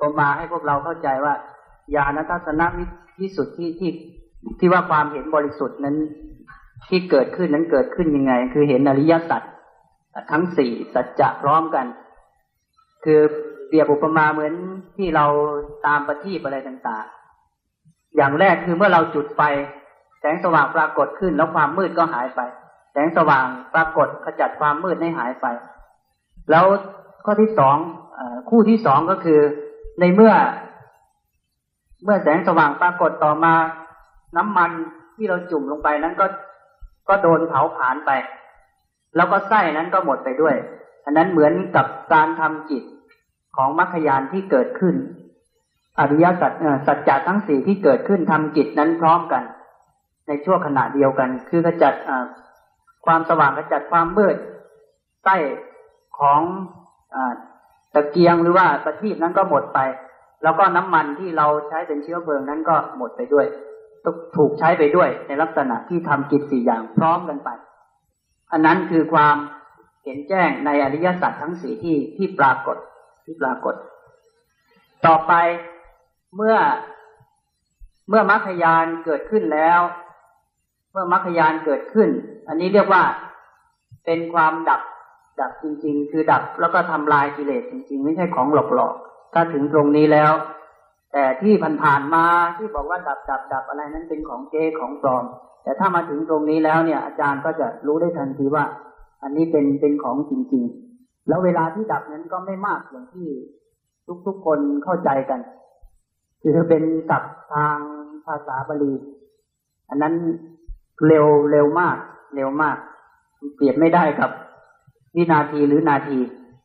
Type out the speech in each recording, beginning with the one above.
ผมมาให้พวกเราเข้าใจว่าญาณทัศนวิสุทธิที่ที่ที่ว่าความเห็นบริสุทธิ์นั้น ที่เกิดขึ้นนั้นเกิดขึ้นยังไง คือเห็นอริยสัจทั้งสี่สัจจะพร้อมกัน คือเปรียบอุปมาเหมือนที่เราตามประทีปอะไรต่างๆ อย่างแรกคือเมื่อเราจุดไฟแสงสว่างปรากฏขึ้นแล้วความมืดก็หายไป แสงสว่างปรากฏขจัดความมืดให้หายไป แล้วข้อที่สองคู่ที่สองก็คือ ในเมื่อ เมื่อแสงสว่างปรากฏต่อมาน้ำมันที่เราจุ่มลงไปนั้นก็ก็โดนเผาผลาญไป แล้วก็ไส้นั้นก็หมดไปด้วย อันนั้นเหมือนกับการทำจิตของมรรคยานที่เกิดขึ้น อริยสัจสัจจะทั้งสี่ที่เกิดขึ้นทำจิตนั้นพร้อมกัน ในช่วงขณะเดียวกัน คือขจัดความสว่างขจัดความมืดไส้ของ ตะเกียงหรือว่าประทีปนั้นก็หมดไป แล้วก็น้ำมันที่เราใช้เป็นเชื้อเพลิงนั้นก็หมดไปด้วยถูกใช้ไปด้วยในลักษณะที่ทำกิจสี่อย่างพร้อมกันไป อันนั้นคือความเห็นแจ้งในอริยสัจทั้งสี่ที่ที่ปรากฏที่ปรากฏ ต่อไปเมื่อเมื่อมรรคยานเกิดขึ้นแล้ว เมื่อมรรคยานเกิดขึ้น อันนี้เรียกว่าเป็นความดับ ดับจริง ๆ คือดับแล้วก็ทำลายกิเลสจริง ๆ ไม่ใช่ของหลอกๆถ้าถึงตรงนี้แล้ว แต่ที่ผ่านๆมาที่บอกว่าดับดับดับอะไรนั้นเป็นของเก๊ของปลอม แต่ถ้ามาถึงตรงนี้แล้วเนี่ย อาจารย์ก็จะรู้ได้ทันทีว่า อันนี้เป็นเป็นของจริง ๆ แล้วเวลาที่ดับนั้นก็ไม่มากอย่างที่ทุกๆคนเข้าใจกันคือเป็นศัพท์ทางภาษาบาลี อันนั้นเร็วเร็วมาก เร็วมาก เปรียบไม่ได้กับ วินาทีหรือนาที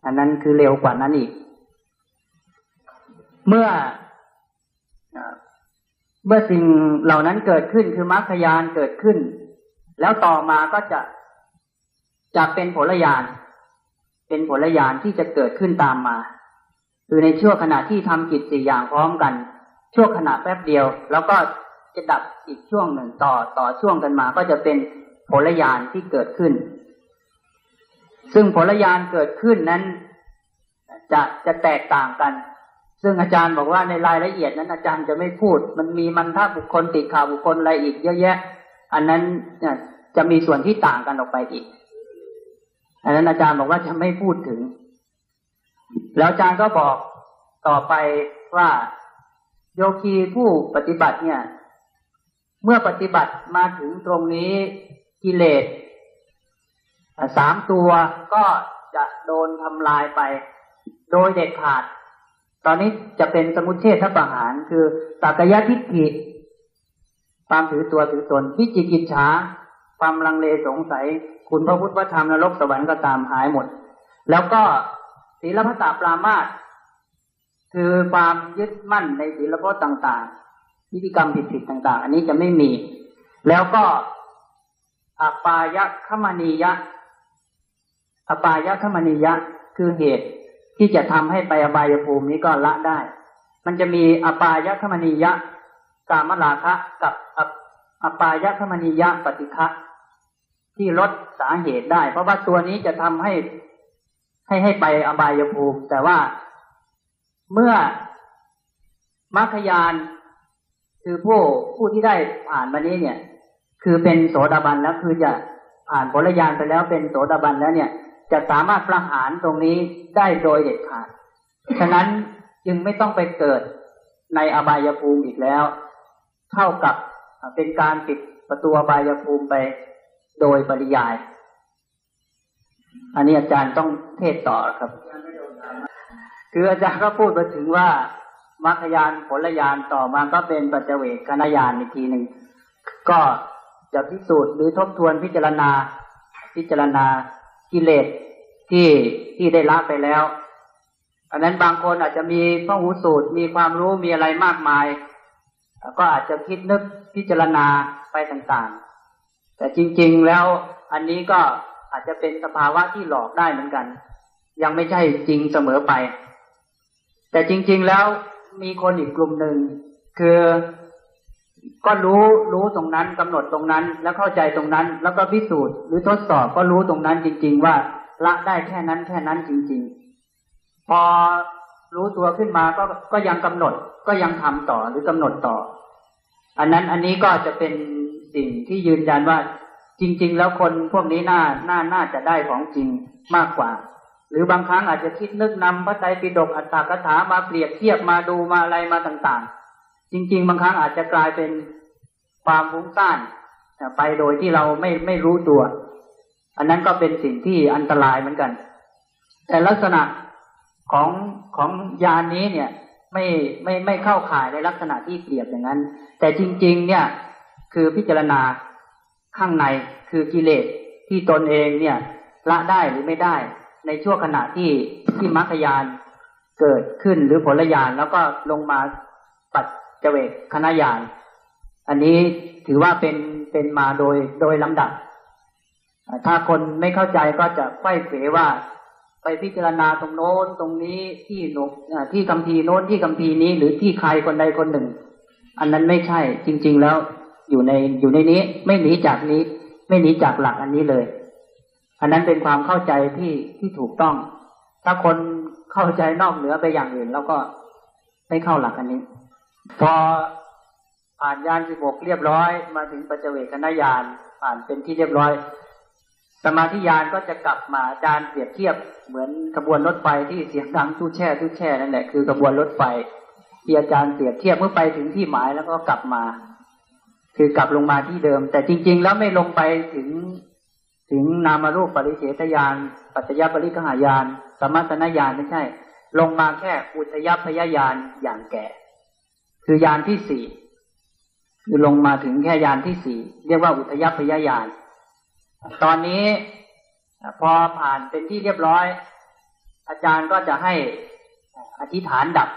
อันนั้นคือเร็วกว่านั้นอีก เมื่อเมื่อสิ่งเหล่านั้นเกิดขึ้นคือมรรคยานเกิดขึ้น แล้วต่อมาก็จะจะเป็นผลญาณเป็นผลญาณที่จะเกิดขึ้นตามมา คือในช่วงขณะที่ทำกิจสี่อย่างพร้อมกันช่วงขณะแป๊บเดียว แล้วก็จะดับอีกช่วงหนึ่งต่อต่อช่วงกันมา ก็จะเป็นผลญาณที่เกิดขึ้น ซึ่งผลญาณเกิดขึ้นนั้น จะจะแตกต่างกัน ซึ่งอาจารย์บอกว่าในรายละเอียดนั้นอาจารย์จะไม่พูด มันมีมันท่าบุคคลติดข่าวบุคคลอะไรอีกเยอะแยะ อันนั้นจะมีส่วนที่ต่างกันออกไปอีก อันนั้นอาจารย์บอกว่าจะไม่พูดถึง แล้วอาจารย์ก็บอกต่อไปว่าโยคีผู้ปฏิบัติเนี่ย เมื่อปฏิบัติมาถึงตรงนี้กิเลส สามตัวก็จะโดนทำลายไป โดยเด็ดขาด ตอนนี้จะเป็นสมุทเทศทประหารคือสักยะทิฏฐิความถือตัวถือตนวิจิกิจฉาความลังเลสงสัย คุณพระพุทธธรรมนรกสวรรค์ก็ตามหายหมด แล้วก็ศีลพัตตาปรามาตคือความยึดมั่นในศีลพจน์ต่างๆพิธีกรรมผิดๆต่าง ๆ อันนี้จะไม่มี แล้วก็อปายะขมณียะ อปายะขมณียะคือเหตุที่จะทำให้ไปอบายภูมินี้ก็ละได้ มันจะมีอปายคมณียะกามลาคะกับอปายคมณียะปฏิฆะที่ลดสาเหตุได้ เพราะว่าตัวนี้จะทำให้ให้ให้ไปอบายภูมิ แต่ว่าเมื่อมรรคยานคือผู้ผู้ที่ได้ผ่านมานี้เนี่ย คือเป็นโสดาบันแล้วคือจะผ่านผลยานไปแล้วเป็นโสดาบันแล้วเนี่ย จะสามารถประหารตรงนี้ได้โดยเด็ดขาด ฉะนั้นจึงไม่ต้องไปเกิดในอบายภูมิอีกแล้ว เท่ากับเป็นการปิดประตูอบายภูมิไปโดยปริยาย อันนี้อาจารย์ต้องเทศต่อครับ คืออาจารย์ก็พูดมาถึงว่ามรรคยานผลยานต่อมาก็เป็นปัจเจเวกคณยานอีกทีหนึ่ง ก็จะพิสูจน์หรือทบทวนพิจารณา พิจารณากิเลส ที่ที่ได้ละไปแล้วอันนั้นบางคนอาจจะมีพระหูสูตรมีความรู้มีอะไรมากมาย ก็อาจจะคิดนึกพิจารณาไปต่างๆ แต่จริงๆแล้วอันนี้ก็อาจจะเป็นสภาวะที่หลอกได้เหมือนกัน ยังไม่ใช่จริงเสมอไป แต่จริงๆแล้วมีคนอีกกลุ่มหนึ่งคือก็รู้รู้ตรงนั้นกำหนดตรงนั้น แล้วเข้าใจตรงนั้น แล้วก็พิสูจน์หรือทดสอบก็รู้ตรงนั้นจริง ๆ ว่า ละได้แค่นั้นแค่นั้นจริง ๆ พอรู้ตัวขึ้นมาก็ก็ยังกำหนดก็ยังทำต่อหรือกำหนดต่อ อันนั้นอันนี้ก็จะเป็นสิ่งที่ยืนยันว่า จริง ๆ แล้วคนพวกนี้น่าน่าน่าจะได้ของจริงมากกว่า หรือบางครั้งอาจจะคิดนึกนำพระไตรปิฎกอัตถกถามาเปรียบเทียบมาดูมาอะไรมาต่างๆ จริง ๆ บางครั้งอาจจะกลายเป็นความฟุ้งซ่านไปโดยที่เราไม่ไม่รู้ตัว อันนั้นก็เป็นสิ่งที่อันตรายเหมือนกัน แต่ลักษณะของของยานนี้เนี่ยไม่ไม่ไม่เข้าข่ายในลักษณะที่เปรียบอย่างนั้น แต่จริง ๆ เนี่ยคือพิจารณาข้างในคือกิเลสที่ตนเองเนี่ยละได้หรือไม่ได้ ในช่วงขณะที่ที่มรรคยานเกิดขึ้นหรือผลยานแล้วก็ลงมาปัจเจเวกคณะยาน อันนี้ถือว่าเป็นเป็นมาโดยโดยลำดับ ถ้าคนไม่เข้าใจก็จะไข้เขวว่า ไปพิจารณาตรงโน้นตรงนี้ที่หนุที่คำพีโน้นที่คำพีนี้ หรือที่ใครคนใดคนหนึ่ง อันนั้นไม่ใช่จริง ๆ แล้วอยู่ในอยู่ในนี้ไม่หนีจากนี้ ไม่หนีจากหลักอันนี้เลย อันนั้นเป็นความเข้าใจที่ที่ถูกต้อง ถ้าคนเข้าใจนอกเหนือไปอย่างอื่น แล้วก็ไม่เข้าหลักอันนี้ พอผ่านยานสิบหกเรียบร้อย มาถึงปัจเจเวคณญาณผ่านเป็นที่เรียบร้อย สมาธิยานก็จะกลับมาอาจารย์เปรียบเทียบเหมือนขบวนรถไฟที่เสียงดังตู้แช่ตู้แช่นั่นแหละคือขบวนรถไฟที่อาจารย์เปรียบเทียบเมื่อไปถึงที่หมายแล้วก็กลับมา คือกลับลงมาที่เดิม แต่จริง ๆ แล้วไม่ลงไปถึง ถึงนามารูปปริเฉทยานปัจจยปริกหายานสมัตนญาณไม่ใช่ ลงมาแค่อุทยพยญาณอย่างแก่ คือยานที่สี่คือลงมาถึงแค่ยานที่สี่เรียกว่าอุทยพยญาณ ตอนนี้พอผ่านเป็นที่เรียบร้อย อาจารย์ก็จะให้อธิษฐานดับ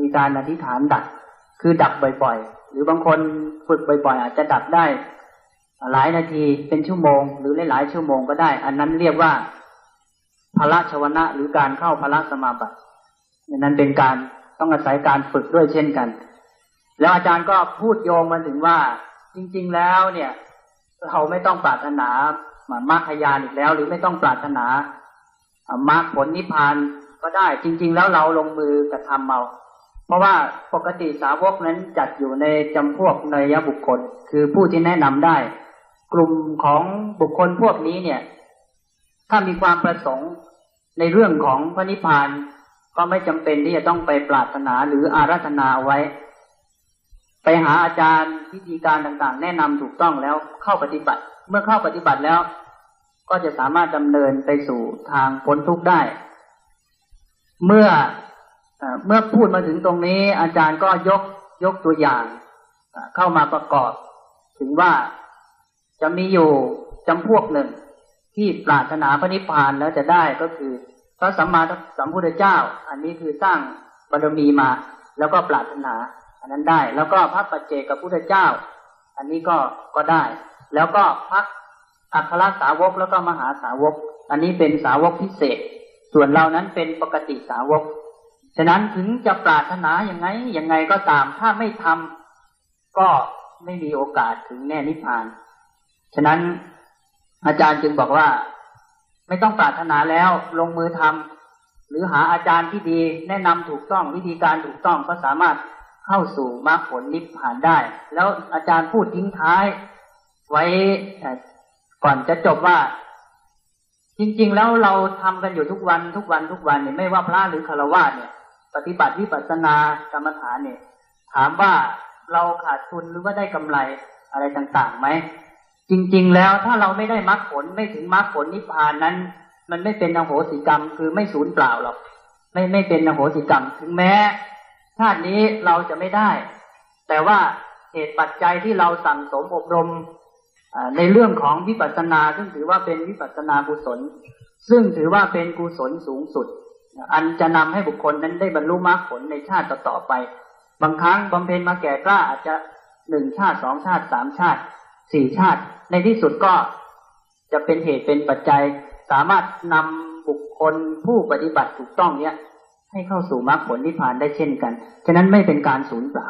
มีการอธิษฐานดับ คือดับบ่อยๆ หรือบางคนฝึกบ่อยๆ อาจจะดับได้ หลายนาทีเป็นชั่วโมง หรือหลายๆชั่วโมงก็ได้ อันนั้นเรียกว่าพละชวนะหรือการเข้าพละสมาบัตินั้นเป็นการต้องอาศัยการฝึกด้วยเช่นกัน แล้วอาจารย์ก็พูดโยงมาถึงว่าจริง ๆ แล้วเนี่ย เราไม่ต้องปรารถนามรรคยานอีกแล้ว หรือไม่ต้องปรารถนามรรคผลนิพพานก็ได้จริง ๆ แล้วเราลงมือกระทำเอาเพราะว่าปกติสาวกนั้นจัดอยู่ในจำพวกเนยบุคคล คือผู้ที่แนะนำได้ กลุ่มของบุคคลพวกนี้เนี่ย ถ้ามีความประสงค์ในเรื่องของพระนิพพานก็ไม่จำเป็นที่จะต้องไปปรารถนาหรืออาราธนาเอาไว้ ไปหาอาจารย์วิธีการต่างๆ แนะนำถูกต้องแล้วเข้าปฏิบัติ เมื่อเข้าปฏิบัติแล้ว ก็จะสามารถดำเนินไปสู่ทางพ้นทุกข์ได้ เมื่อเมื่อพูดมาถึงตรงนี้ อาจารย์ก็ยกยกตัวอย่าง เข้ามาประกอบ ถึงว่าจะมีอยู่จำพวกหนึ่ง ที่ปรารถนาพระนิพพานแล้วจะได้ก็คือพระสัมมาสัมพุทธเจ้า อันนี้คือสร้างบารมีมา แล้วก็ปรารถนา อันนั้นได้ แล้วก็พระปัจเจกับพุทธเจ้า อันนี้ก็ก็ได้ แล้วก็พระอัครสาวกแล้วก็มหาสาวก อันนี้เป็นสาวกพิเศษ ส่วนเรานั้นเป็นปกติสาวก ฉะนั้นถึงจะปรารถนาอย่างไงยังไงก็ตามถ้าไม่ทำก็ไม่มีโอกาสถึงแน่นิพพาน ฉะนั้นอาจารย์จึงบอกว่า ไม่ต้องปรารถนาแล้วลงมือทำหรือหาอาจารย์ที่ดี แนะนำถูกต้องวิธีการถูกต้องก็สามารถ เข้าสู่มรรคผลนิพพานได้ แล้วอาจารย์พูดทิ้งท้าย ไว้ก่อนจะจบว่า จริง ๆ แล้วเราทำกันอยู่ทุกวันทุกวันทุกวันเนี่ยไม่ว่าพระหรือคารวะเนี่ย ปฏิบัติวิปัสสนากรรมฐานเนี่ย ถามว่าเราขาดทุนหรือว่าได้กำไรอะไรต่างๆไหมจริง ๆ แล้วถ้าเราไม่ได้มรรคผลไม่ถึงมรรคผลนิพพานนั้น มันไม่เป็นอโหสิกรรม คือไม่สูญเปล่าหรอกไม่ไม่เป็นอโหสิกรรม ถึงแม้ ชาตินี้เราจะไม่ได้ แต่ว่าเหตุปัจจัยที่เราสั่งสมอบรมในเรื่องของวิปัสสนาซึ่งถือว่าเป็นวิปัสสนากุศล ซึ่งถือว่าเป็นกุศลสูงสุด อันจะนำให้บุคคลนั้นได้บรรลุมรรคผลในชาติต่อไป บางครั้งบำเพ็ญมาแก่กล้าอาจจะหนึ่งชาติสองชาติสามชาติสี่ชาติ ในที่สุดก็จะเป็นเหตุเป็นปัจจัย สามารถนำบุคคลผู้ปฏิบัติถูกต้องเนี้ย ให้เข้าสู่มรรคผลนิพพานได้เช่นกัน ฉะนั้นไม่เป็นการสูญเปล่า